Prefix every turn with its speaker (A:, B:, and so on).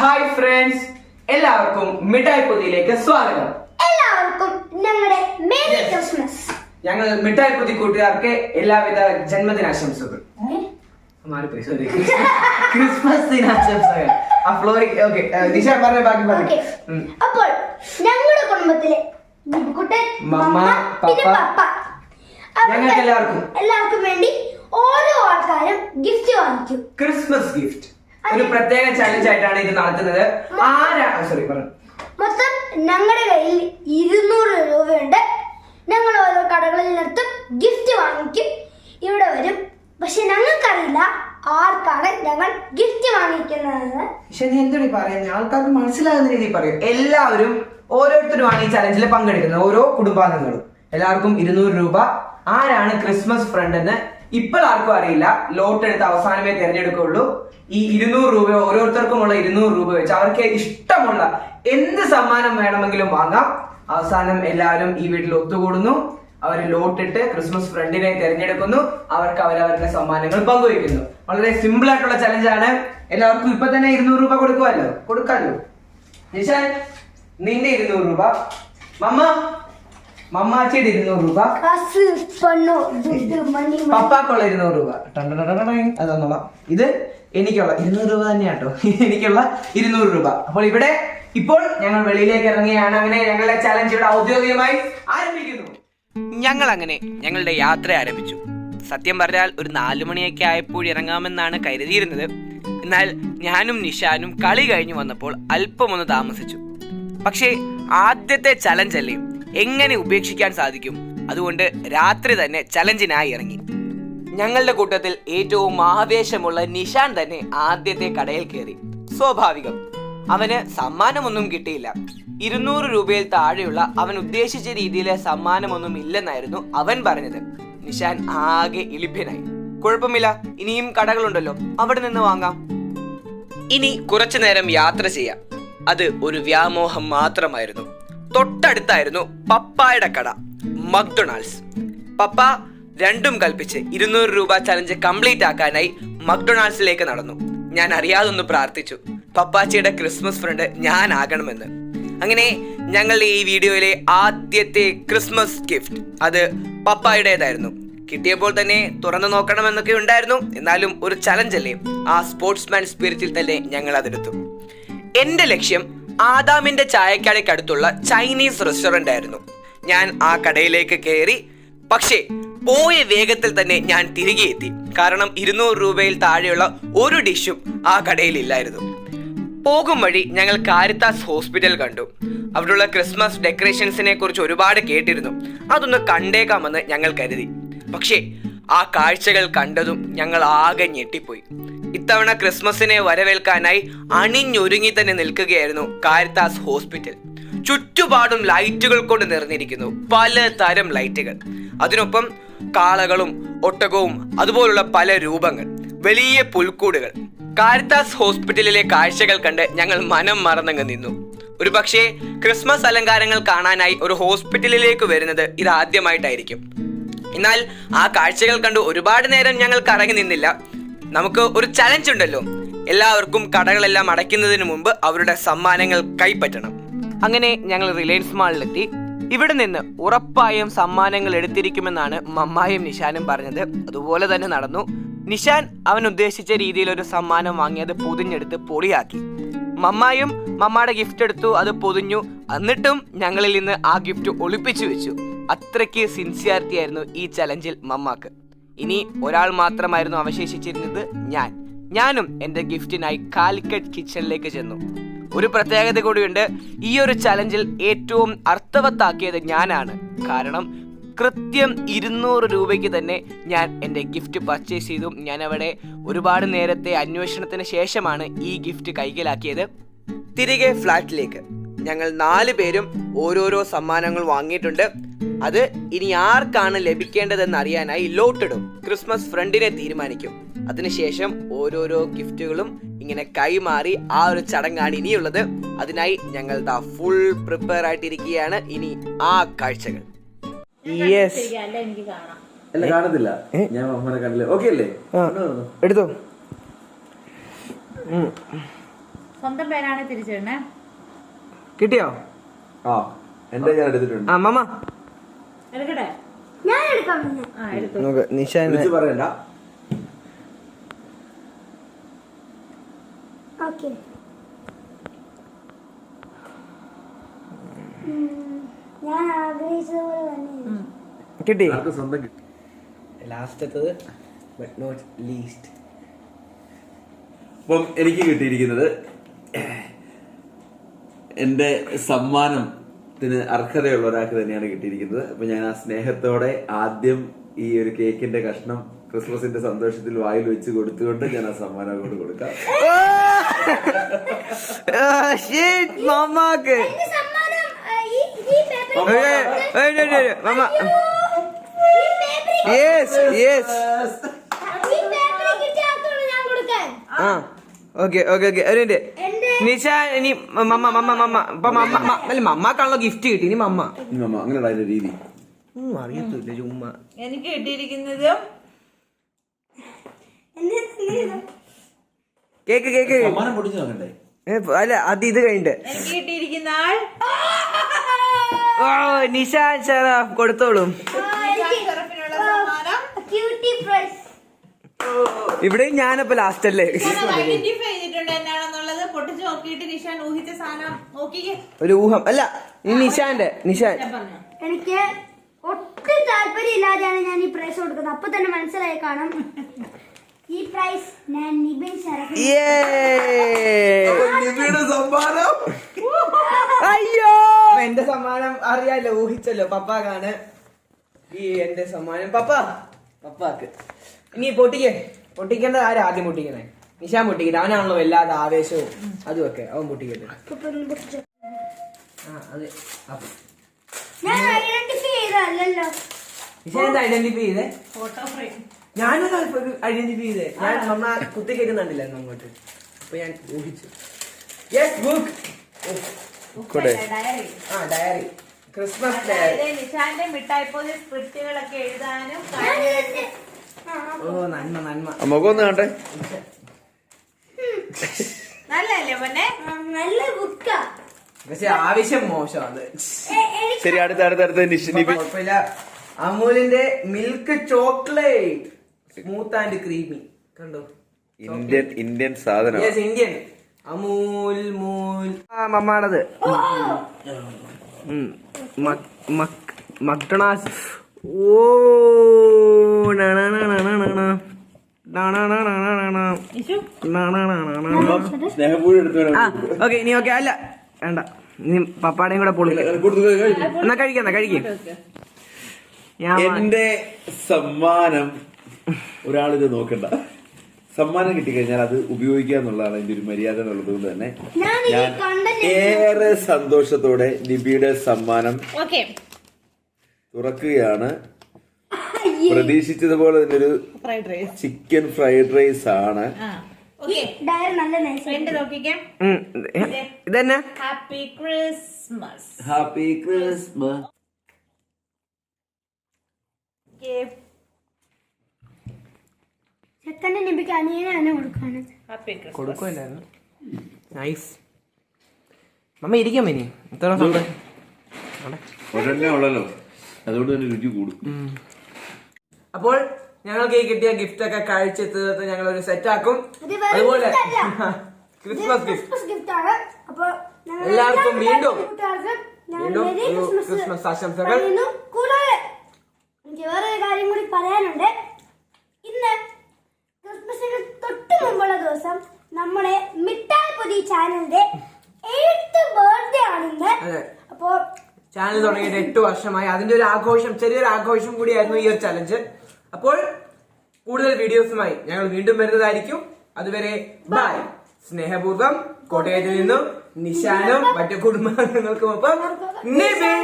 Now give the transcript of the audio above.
A: Hi friends എല്ലാവർക്കും മിഠായി പൊതിയിലേക്ക് സ്വാഗതം.
B: എല്ലാവർക്കും ഞങ്ങളുടെ മേരി ക്രിസ്മസ്.
A: ഞങ്ങൾ മിഠായി പൊതി കൂട്ടുകാർക്ക് എല്ലാവിധ ജന്മദിനാശംസകൾ. ക്രിസ്മസ് ദിനാശംസകൾ. നിഷ പറഞ്ഞ ബാക്കി പറഞ്ഞു.
B: അപ്പോൾ ഞങ്ങളുടെ കുടുംബത്തിലെ നിബുക്കുട്ടൻ
A: മമ്മ,
B: പിന്നെ
A: പപ്പ.
B: പപ്പ
A: ഞങ്ങൾക്ക് എല്ലാവർക്കും.
B: എല്ലാവർക്കും വേണ്ടി ഓരോ ആൾക്കാരും ഗിഫ്റ്റ് വാങ്ങിക്കും.
A: ക്രിസ്മസ് ഗിഫ്റ്റ് ഒരു പ്രത്യേക ചലഞ്ച് ആയിട്ടാണ് ഇത് നടത്തുന്നത് ആരാ സോറി പറഞ്ഞു.
B: മൊത്തം ഞങ്ങളുടെ കയ്യിൽ ഇരുന്നൂറ് രൂപയുണ്ട്. ഞങ്ങൾ ഓരോ കടകളിൽ നിർത്തും ഗിഫ്റ്റ് വാങ്ങിക്കും. ഇവിടെ വരും. പക്ഷെ ഞങ്ങൾക്കറിയില്ല ആർക്കാണ് ഞങ്ങൾ ഗിഫ്റ്റ് വാങ്ങിക്കുന്നത്.
A: പക്ഷെ നീ എന്തോ പറയുന്നത് ആൾക്കാർക്ക് മനസ്സിലാകുന്ന രീതിയിൽ പറയും. എല്ലാവരും ഓരോരുത്തരുമാണ് ഈ ചലഞ്ചിൽ പങ്കെടുക്കുന്നത്. ഓരോ കുടുംബാംഗങ്ങളും. എല്ലാവർക്കും ഇരുന്നൂറ് രൂപ ആരാണ് ക്രിസ്മസ് ഫ്രണ്ട് എന്ന് ഇപ്പോൾ ആർക്കും അറിയില്ല. ലോട്ട് എടുത്ത് അവസാനമേ തിരഞ്ഞെടുക്കുള്ളൂ ഈ ഇരുന്നൂറ് രൂപ ഓരോരുത്തർക്കുമുള്ള ഇരുന്നൂറ് രൂപ വെച്ച് അവർക്ക് ഇഷ്ടമുള്ള എന്ത് സമ്മാനം വേണമെങ്കിലും വാങ്ങാം. അവസാനം എല്ലാവരും ഈ വീട്ടിൽ ഒത്തുകൂടുന്നു. അവർ ലോട്ടിട്ട് ക്രിസ്മസ് ഫ്രണ്ടിനെ തിരഞ്ഞെടുക്കുന്നു. അവർക്ക് അവരവരുടെ സമ്മാനങ്ങൾ പങ്കുവയ്ക്കുന്നു. വളരെ സിമ്പിൾ ആയിട്ടുള്ള ചലഞ്ചാണ് എല്ലാവർക്കും ഇപ്പൊ തന്നെ ഇരുന്നൂറ് രൂപ കൊടുക്കുമല്ലോ കൊടുക്കാമല്ലോ നിശാൻ നിന്റെ ഇരുന്നൂറ് രൂപ. മമ്മ മമ്മാച്ചിയുടെ ഇരുന്നൂറ് രൂപ. പപ്പാക്കുള്ള ഇരുന്നൂറ് രൂപ. ടണ്ടടടടടങ്. അത് തന്നോളാം. ഇത് എനിക്കുള്ള ഇരുന്നൂറ് രൂപ തന്നെയാട്ടോ എനിക്കുള്ള ഇരുന്നൂറ് രൂപ. അപ്പോൾ ഇവിടെ ഇപ്പോൾ ഞങ്ങൾ വെളിയിലേക്ക് ഇറങ്ങുകയാണ്. അങ്ങനെ ഞങ്ങളുടെ ചലഞ്ച് ഇവിടെ ഔദ്യോഗികമായി ആരംഭിക്കുന്നു.
C: ഞങ്ങൾ അങ്ങനെ ഞങ്ങളുടെ യാത്ര ആരംഭിച്ചു. സത്യം പറഞ്ഞാൽ ഒരു നാലു മണിയൊക്കെ ആയപ്പോൾ ഇറങ്ങാമെന്നാണ് കരുതിയിരുന്നത്. എന്നാൽ ഞാനും നിഷാനും കളി കഴിഞ്ഞു വന്നപ്പോൾ അല്പമൊന്ന് താമസിച്ചു. പക്ഷേ ആദ്യത്തെ ചലഞ്ച് അല്ലേ? എങ്ങനെ ഉപേക്ഷിക്കാൻ സാധിക്കും? അതുകൊണ്ട് രാത്രി തന്നെ ചലഞ്ചിനായി ഇറങ്ങി. ഞങ്ങളുടെ കൂട്ടത്തിൽ ഏറ്റവും ആവേശമുള്ള നിഷാൻ തന്നെ ആദ്യത്തെ കടയിൽ കയറി. സ്വാഭാവികം. അവന് സമ്മാനമൊന്നും കിട്ടിയില്ല. ഇരുന്നൂറ് രൂപയിൽ താഴെയുള്ള അവൻ ഉദ്ദേശിച്ച രീതിയിലെ സമ്മാനമൊന്നും ഇല്ലെന്നായിരുന്നു അവൻ പറഞ്ഞത്. നിഷാൻ ആകെ ഇളിഭ്യനായി കുഴപ്പമില്ല ഇനിയും കടകളുണ്ടല്ലോ. അവിടെ നിന്ന് വാങ്ങാം. ഇനി കുറച്ചു നേരം യാത്ര ചെയ്യാം. അത് ഒരു വ്യാമോഹം മാത്രമായിരുന്നു. തൊട്ടടുത്തായിരുന്നു പപ്പായുടെ കട മക്ഡൊണാൾഡ്സ്. പപ്പ രണ്ടും കൽപ്പിച്ച് ഇരുന്നൂറ് രൂപ ചലഞ്ച് കംപ്ലീറ്റ് ആക്കാനായി മക്ഡൊണാൾഡ്സിലേക്ക് നടന്നു. ഞാൻ അറിയാതൊന്ന് പ്രാർത്ഥിച്ചു പപ്പാച്ചിയുടെ ക്രിസ്മസ് ഫ്രണ്ട് ഞാൻ ആകണമെന്ന് അങ്ങനെ ഞങ്ങളുടെ ഈ വീഡിയോയിലെ ആദ്യത്തെ ക്രിസ്മസ് ഗിഫ്റ്റ് അത് പപ്പായുടേതായിരുന്നു. കിട്ടിയപ്പോൾ തന്നെ തുറന്നു നോക്കണമെന്നൊക്കെ ഉണ്ടായിരുന്നു എന്നാലും ഒരു ചലഞ്ച് അല്ലേ ആ സ്പോർട്സ്മാൻ സ്പിരിറ്റിൽ തന്നെ ഞങ്ങൾ അതെടുത്തു. എന്റെ ലക്ഷ്യം ആദാമിന്റെ ചായക്കടയ്ക്കടുത്തുള്ള ചൈനീസ് റെസ്റ്റോറന്റ് ആയിരുന്നു. ഞാൻ ആ കടയിലേക്ക് കയറി പക്ഷേ പോയ വേഗത്തിൽ തന്നെ ഞാൻ തിരികെ എത്തി. കാരണം ഇരുന്നൂറ് രൂപയിൽ താഴെയുള്ള ഒരു ഡിഷും ആ കടയിൽ ഇല്ലായിരുന്നു. പോകും വഴി ഞങ്ങൾ കാരിത്താസ് ഹോസ്പിറ്റൽ കണ്ടു. അവിടെയുള്ള ക്രിസ്മസ് ഡെക്കറേഷൻസിനെ കുറിച്ച് ഒരുപാട് കേട്ടിരുന്നു. അതൊന്ന് കണ്ടേക്കാമെന്ന് ഞങ്ങൾ കരുതി. പക്ഷേ ആ കാഴ്ചകൾ കണ്ടതും ഞങ്ങൾ ആകെ ഞെട്ടിപ്പോയി. ഇത്തവണ ക്രിസ്മസിനെ വരവേൽക്കാനായി അണിഞ്ഞൊരുങ്ങി തന്നെ നിൽക്കുകയായിരുന്നു കാരിത്താസ് ഹോസ്പിറ്റൽ. ചുറ്റുപാടും ലൈറ്റുകൾ കൊണ്ട് നിറഞ്ഞിരിക്കുന്നു. പല തരം ലൈറ്റുകൾ. അതിനൊപ്പം കാളകളും ഒട്ടകവും അതുപോലുള്ള പല രൂപങ്ങൾ. വലിയ പുൽക്കൂടുകൾ. കാരിത്താസ് ഹോസ്പിറ്റലിലെ കാഴ്ചകൾ കണ്ട് ഞങ്ങൾ മനം മറന്നങ്ങ് നിന്നു. ഒരു പക്ഷേ ക്രിസ്മസ് അലങ്കാരങ്ങൾ കാണാനായി ഒരു ഹോസ്പിറ്റലിലേക്ക് വരുന്നത് ഇതാദ്യമായിട്ടായിരിക്കും. എന്നാൽ ആ കാഴ്ചകൾ കണ്ട് ഒരുപാട് നേരം ഞങ്ങൾ കറങ്ങി നിന്നില്ല. നമുക്ക് ഒരു ചലഞ്ച് ഉണ്ടല്ലോ. എല്ലാവർക്കും കടകളെല്ലാം അടയ്ക്കുന്നതിന് മുമ്പ് അവരുടെ സമ്മാനങ്ങൾ കൈപ്പറ്റണം. അങ്ങനെ ഞങ്ങൾ റിലയൻസ് മാളിലെത്തി. ഇവിടെ നിന്ന് ഉറപ്പായും സമ്മാനങ്ങൾ എടുത്തിരിക്കുമെന്നാണ് മമ്മായും നിഷാനും പറഞ്ഞത്. അതുപോലെ തന്നെ നടന്നു. നിഷാൻ അവൻ ഉദ്ദേശിച്ച രീതിയിൽ ഒരു സമ്മാനം വാങ്ങി അത് പൊതിഞ്ഞെടുത്ത് പൊളിയാക്കി. മമ്മായും മമ്മായുടെ ഗിഫ്റ്റ് എടുത്തു അത് പൊതിഞ്ഞു. എന്നിട്ടും ഞങ്ങളിൽ നിന്ന് ആ ഗിഫ്റ്റ് ഒളിപ്പിച്ചു വെച്ചു. അത്രയ്ക്ക് സിൻസിയാരിറ്റി ആയിരുന്നു ഈ ചലഞ്ചിൽ മമ്മാക്ക്. ഇനി ഒരാൾ മാത്രമായിരുന്നു അവശേഷിച്ചിരുന്നത് ഞാൻ. ഞാനും എന്റെ ഗിഫ്റ്റിനായി കാലിക്കറ്റ് കിച്ചണിലേക്ക് ചെന്നു. ഒരു പ്രത്യേകത കൂടിയുണ്ട് ഈ ഒരു ചലഞ്ചിൽ ഏറ്റവും അർത്ഥവത്താക്കിയത് ഞാനാണ്. കാരണം കൃത്യം ഇരുന്നൂറ് രൂപയ്ക്ക് തന്നെ ഞാൻ എന്റെ ഗിഫ്റ്റ് പർച്ചേസ് ചെയ്തു. ഞാൻ അവിടെ ഒരുപാട് നേരത്തെ അന്വേഷണത്തിന് ശേഷമാണ് ഈ ഗിഫ്റ്റ് കൈകലാക്കിയത് തിരികെ ഫ്ലാറ്റിലേക്ക്. ഞങ്ങൾ നാല് പേരും ഓരോരോ സമ്മാനങ്ങൾ വാങ്ങിയിട്ടുണ്ട്. അത് ഇനി ആർക്കാണ് ലഭിക്കേണ്ടതെന്ന് അറിയാനായി ലോട്ടിടും. ക്രിസ്മസ് ഫ്രണ്ടിനെ തീരുമാനിക്കും. അതിനുശേഷം ഓരോരോ ഗിഫ്റ്റുകളും ഇങ്ങനെ കൈമാറി ആ ഒരു ചടങ്ങാണ് ഇനിയുള്ളത്. അതിനായി ഞങ്ങൾ ദാ ഫുൾ പ്രിപ്പയർ ആയിട്ടിരിക്കുകയാണ് ഇനി ആ കാഴ്ചകൾ.
D: കാണത്തില്ല. ഞാൻ കണ്ടില്ല ഓക്കെ അല്ലേ?
A: എടുത്തോ.
E: സ്വന്തം പേരാണ് തിരിച്ചിടണേ
C: കിട്ടിയോ?
D: ആ എന്റെ ഞാൻ എടുത്തിട്ടുണ്ട്.
C: ആ മമ്മ
E: എടുക്കട്ടെ?
B: ഞാൻ എടുക്കാം
E: ആ എടുത്തു.
D: വിളിച്ച് പറയണ്ട.
B: ഓക്കെ. ഞാൻ ആഗ്രഹിച്ചതുപോലെ തന്നെ
C: കിട്ടി.
D: ആർക്ക് സ്വന്തം കിട്ടി?
C: ലാസ്റ്റത്തത് ബട്ട് നോട്ട് ലീസ്റ്റ്
D: അപ്പം എനിക്ക് കിട്ടിയിരിക്കുന്നത് എന്റെ സമ്മാനത്തിന് അർഹതയുള്ള ഒരാൾക്ക് തന്നെയാണ് കിട്ടിയിരിക്കുന്നത്. അപ്പൊ ഞാൻ ആ സ്നേഹത്തോടെ ആദ്യം ഈ ഒരു കേക്കിന്റെ കഷ്ണം ക്രിസ്മസിന്റെ സന്തോഷത്തിൽ വായിൽ വെച്ച് കൊടുത്തുകൊണ്ട് ഞാൻ ആ സമ്മാനം അങ്ങോട്ട് കൊടുക്കാം
C: മമ്മക്ക്.
B: എന്റെ സമ്മാനം ആ, ഈ ഈ പേപ്പർ
C: മമ്മ.
B: ഈ പേപ്പർ
C: യെസ് യെസ് ആ ഓക്കെ ഓക്കെ ഓക്കെ ഒരു മിനിറ്റ് നിഷ ഇനി മമ്മ മമ്മ മമ്മ ഇപ്പൊ മമ്മ. മ- അല്ല മമ്മക്കാണല്ലോ ഗിഫ്റ്റ് കിട്ടി ഇനി മമ്മ.
D: ഇനി അങ്ങനെ അതിന്റെ രീതി.
C: ഒന്നും അറിയത്തില്ല ചുമ്മാ.
E: എനിക്ക് കിട്ടിയിരിക്കുന്നത്
C: കേക്ക് കേക്ക്.
D: സമ്മാനം പൊടിച്ചു നോക്കണ്ടേ?
C: ഏ, അല്ല അത് ഇത് കഴിഞ്ഞിട്ട്.
E: എനിക്ക് കിട്ടിയിരിക്കുന്ന ആൾ.
C: ഓ ഷറാഫ് കൊടുത്തോളും.
E: ചെറുപ്പിനുള്ള സമ്മാനം.
B: ക്യൂട്ടി പ്രൈസ്
C: ഇവിടെ ഞാനപ്പോ ലാസ്റ്റ് അല്ലേ?
E: ഐഡന്റിഫൈ പൊട്ടിച്ച് നോക്കിയിട്ട് നിഷാൻ ഊഹിച്ച സാധനം നോക്കിക്കേ.
C: ഒരു ഊഹം. അല്ല ഈ നിഷാന്റെ നിഷാൻ.
B: എനിക്ക് ഒട്ടും താല്പര്യം ഇല്ലാതെയാണ് ഞാൻ ഈ പ്രൈസ് കൊടുക്കുന്നത്. അപ്പൊ തന്നെ മനസ്സിലായി കാണാം. ഈ പ്രൈസ് ഞാൻ നിബിൻ ശരഫ്
D: നിബിയുടെ സമ്മാനം?
C: അയ്യോ. എന്റെ സമ്മാനം അറിയാലോ ഊഹിച്ചല്ലോ. പപ്പാക്കാണ് ഈ എന്റെ സമ്മാനം. പപ്പാ പപ്പാക്ക്. ഇനി പൊട്ടിക്കേ. പൊട്ടിക്കേണ്ടത് ആരാദ്യം ആദ്യം പൊട്ടിക്കണേ? നിഷാൻ പൊട്ടിക്കട്ടെ അവനാണല്ലോ വല്ലാതെ ആവേശവും അതും ഒക്കെ അവൻ പൊട്ടിക്കട്ടെ ആ അതെ നിഷാൻ എന്താ ഐഡന്റിഫൈ ചെയ്തേ?
E: ഫോട്ടോ ഫ്രെയിം
C: ഞാനത് ഐഡന്റിഫൈ ചെയ്തേ. ഞാൻ നമ്മ കുത്തി കേൾക്കുന്നുണ്ടല്ലോ അങ്ങോട്ട്. അപ്പൊ ഞാൻ ഊഹിച്ചു. യെസ് ബുക്ക്
D: കൂടെ.
E: ഡയറി
C: ആ ഡയറി ക്രിസ്മസ് ഡയറി
E: നിശാന്റെ മിഠായി പോലെ സ്ക്രിപ്റ്റുകളൊക്കെ എഴുതാനും
C: ഓ നന്മ നന്മ.
D: മുഖമൊന്ന് കണ്ടേ.
E: നല്ലല്ലേ പൊന്നെ?
B: നല്ല ബുക്കാ
C: പക്ഷെ ആവശ്യം മോശമാണ്.
D: ശരി അടുത്ത അടുത്ത അടുത്ത നിഷ്
C: കുഴപ്പമില്ല. അമൂലിന്റെ milk chocolate. Smooth and creamy. കണ്ടോ?
D: ഇന്ത്യൻ ഇന്ത്യൻ സാധനം
C: യെസ് ഇന്ത്യൻ അമൂൽ മൂൽ. ആ മമ്മാടത് മക്ഡണാസ് ഓ. ഓക്കെ ഇനി ഓക്കെ അല്ല വേണ്ട. ഇനി പപ്പാടേയും കൂടെ പൊളി എന്നാ കഴിക്കാം കഴിക്കും.
D: എന്റെ സമ്മാനം ഒരാളിത് നോക്കണ്ട. സമ്മാനം കിട്ടിക്കഴിഞ്ഞാൽ അത് ഉപയോഗിക്കുക എന്നുള്ളതാണ് എന്റെ ഒരു മര്യാദ എന്നുള്ളത് കൊണ്ട് തന്നെ ഏറെ സന്തോഷത്തോടെ നിബിയുടെ സമ്മാനം
E: ഓക്കെ.
D: തുറക്കുകയാണ്. പ്രതീക്ഷിച്ചതുപോലെ തന്നെ ഒരു
E: fried rice.
D: Chicken fried rice ആണ്.
C: ഇതന്നെ.
E: ഹാപ്പി ക്രിസ്മസ്
D: ഹാപ്പി ക്രിസ്മസ്
B: നിബിക്ക് അനിയനെ കൊടുക്കാണ്
E: ഹാപ്പി ക്രിസ്മസ്
C: കൊടുക്കുമല്ലായിരുന്നു നൈസ് മമ്മ ഇരിക്കാം ഇനി. ഇത്ര
D: ഉള്ളല്ലോ. അതുകൊണ്ട് തന്നെ രുചി കൂടും.
C: അപ്പോൾ ഞങ്ങൾക്ക് ഈ കിട്ടിയ ഗിഫ്റ്റ് ഒക്കെ കഴിച്ചെത്തുന്നത് ഞങ്ങൾ ഒരു സെറ്റ് ആക്കും. അതുപോലെ ക്രിസ്മസ് ഗിഫ്റ്റ് എല്ലാവർക്കും വീണ്ടും വീണ്ടും ക്രിസ്മസ് ആശംസകൾ.
B: കൂടാതെ എനിക്ക് വേറെ കാര്യം കൂടി പറയാനുണ്ട്. ഇന്ന് ക്രിസ്മസിന് തൊട്ട് മുമ്പുള്ള ദിവസം നമ്മുടെ മിഠായി പൊതി ചാനലിന്റെ എയ്ത്ത് ബർത്ത്ഡേ ആണ്
C: ഇന്ന്.
B: അപ്പോ
C: ചാനൽ തുടങ്ങിയിട്ട് എട്ട് വർഷമായി. അതിന്റെ ഒരു ആഘോഷം ചെറിയൊരു ആഘോഷം കൂടിയായിരുന്നു ഈ ഒരു ചലഞ്ച് അപ്പോൾ കൂടുതൽ വീഡിയോസുമായി ഞങ്ങൾ വീണ്ടും വരുന്നതായിരിക്കും. അതുവരെ ബൈ സ്നേഹപൂർവം കോട്ടയത്തിൽ നിന്നും നിശാനും മറ്റു കുടുംബാംഗങ്ങൾക്കുമൊപ്പം നിബിൻ.